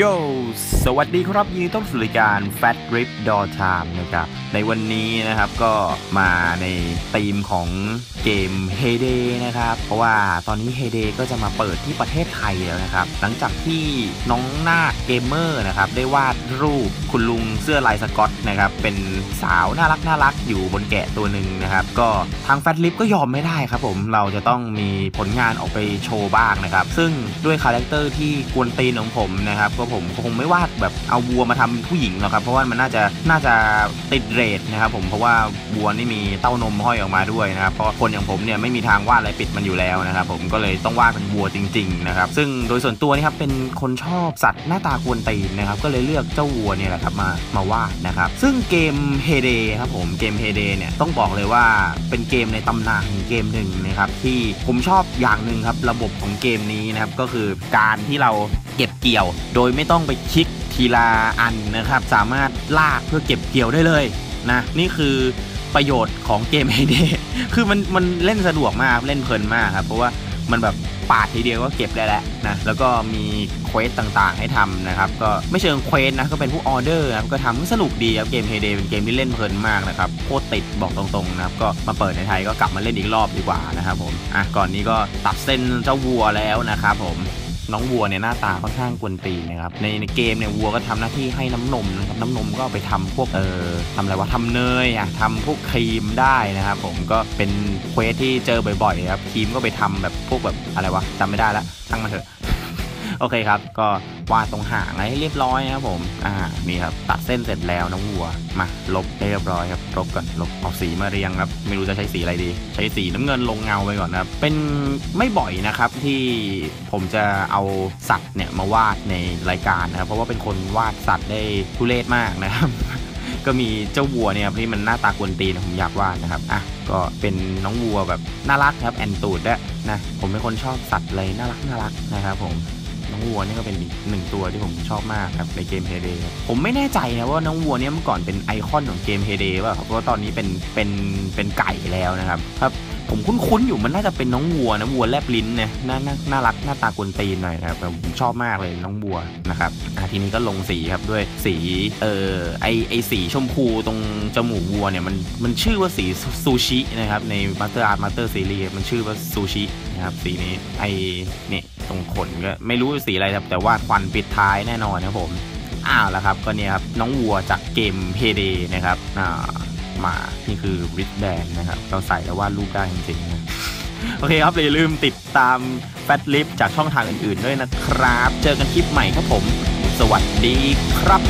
โยสวัสดีครับยินดีต้อนรับสู่รายการ Fat Grip Door Time นะครับ ในวันนี้นะครับก็มาในธีมของเกม Heyday นะครับ เพราะว่าตอนนี้ Heyday ก็จะมาเปิดที่ประเทศไทยแล้วนะครับ หลังจากที่น้องนาคเกมเมอร์นะครับ ได้วาดรูปคุณลุงเสื้อลายสกอตนะครับ เป็นสาวน่ารักน่ารักอยู่บนแกะตัวหนึ่งนะครับ ก็ทาง Fat Rip ก็ยอมไม่ได้ครับผม เราจะต้องมีผลงานออกไปโชว์บ้างนะครับ ซึ่งด้วยคาแรคเตอร์ที่กวนตีนของผมนะครับก็ผมคงไม่วาดแบบเอาวัวมาทำผู้หญิงหรอกครับ เพราะว่ามันน่าจะน่าจะติดเรทนะครับผมเพราะว่าวัวนี่มีเต้านมห้อยออกมาด้วยนะครับเพราะคนอย่างผมเนี่ยไม่มีทางวาดอะไรปิดมันอยู่แล้วนะครับผมก็เลยต้องวาดเป็นวัวจริง ๆ นะครับ ซึ่งโดยส่วนตัวนี่ครับเป็นคนชอบสัตว์หน้าตากวนตีนนะครับ ก็เลยเลือกเจ้าวัวเนี่ยแหละครับมามาวาดนะครับ ซึ่งเกม Heyday ครับผมเกม Heyday เนี่ยต้องบอกเลยว่าเป็นเกมในตำนานเกมหนึ่งนะครับที่ผมชอบอย่างหนึ่งครับระบบของเกมนี้นะครับก็คือการที่เรา เก็บเกี่ยว โดยไม่ต้องไปคลิกทีละอันนะครับ สามารถลากเพื่อเก็บเกี่ยวได้เลยนะนี่คือประโยชน์ของเกม Heyday คือมันมันเล่นสะดวกมากเล่นเพลินมากครับเพราะว่ามันแบบปาดทีเดียวก็เก็บได้แล้วนะแล้วก็มีเควสต่างๆให้ทำนะครับก็ไม่เชิงเควสนะก็เป็นพวกออเดอร์นะก็ทำก็สนุกดีครับเกม Heyday เป็นเกมที่เล่นเพลินมากนะครับโคตรติดบอกตรงๆนะครับก็มาเปิดในไทยก็กลับมาเล่นอีกรอบดีกว่านะครับผมอะก่อนนี้ก็ตัดเส้นเจ้าวัวแล้วนะครับผม น้องวัวเนี่ยหน้าตาค่อนข้างกวนตีนนะครับในในเกมเนี่ยวัวก็ทำหน้าที่ให้น้ำนมนะครับน้ำนมก็ไปทำพวกเอ่อทำอะไรวะทำเนยอะทำพวกครีมได้นะครับผมก็เป็นเควสที่เจอบ่อยๆครับครีมก็ไปทำแบบพวกแบบอะไรวะจำไม่ได้ละตั้งมาเถอะ โอเคครับ ก็วาดตรงหางให้เรียบร้อยครับผมอ่านี่ครับตัดเส้นเสร็จแล้วน้องวัวมาลบให้เรียบร้อยครับลบก่อนลบเอาสีมาเรียงครับ ไม่รู้จะใช้สีอะไรดี ใช้สีน้ำเงินลงเงาไปก่อนนะครับ เป็นไม่บ่อยนะครับที่ผมจะเอาสัตว์เนี่ยมาวาดในรายการนะครับ เพราะว่าเป็นคนวาดสัตว์ได้ทุเรศมากนะครับก็มีเจ้าวัวเนี่ยครับที่มันหน้าตากวนตีนผมอยากวาดนะครับอะก็เป็นน้องวัวแบบน่ารักครับแอนตูดด้วยนะผมเป็นคนชอบสัตว์เลยน่ารักน่ารักนะครับผม องวัวนี่ก็เป็นอีกหนึ่งตัวที่ผมชอบมากครับในเกมเฮเดผมไม่แน่ใจนะว่าน้องวัวเนี่ยเมื่อก่อนเป็นไอคอนของเกมเฮเดป่ะครับเพราะว่าตอนนี้เป็นเป็นเป็นไก่แล้วนะครับครับ ผมคุ้นๆอยู่มันน่าจะเป็นน้องวัวนะวัวแลบลิ้นเนี่ยน่าน่าน่ารักหน้าตากวนตีนหน่อยนะครับผมชอบมากเลยน้องวัวนะครับทีนี้ก็ลงสีครับด้วยสีเออไอไอสีชมพูตรงจมูกวัวเนี่ยมันมันชื่อว่าสีซูชินะครับใน Master Art Master Series มันชื่อว่าซูชินะครับสีนี้ไอเนี่ยตรงขนก็ไม่รู้สีอะไรครับแต่ว่าควันปิดท้ายแน่นอนนะผมอ้าวแล้วครับก็เนี่ยครับน้องวัวจากเกม Payday นะครับอ่า มา นี่คือริดแบนนะครับ เราใส่แล้ววาดรูปได้จริงๆนะโอเคครับอย่าลืมติดตามแฟตลิฟจากช่องทางอื่นๆด้วยนะครับ เจอกันคลิปใหม่ครับผม สวัสดีครับ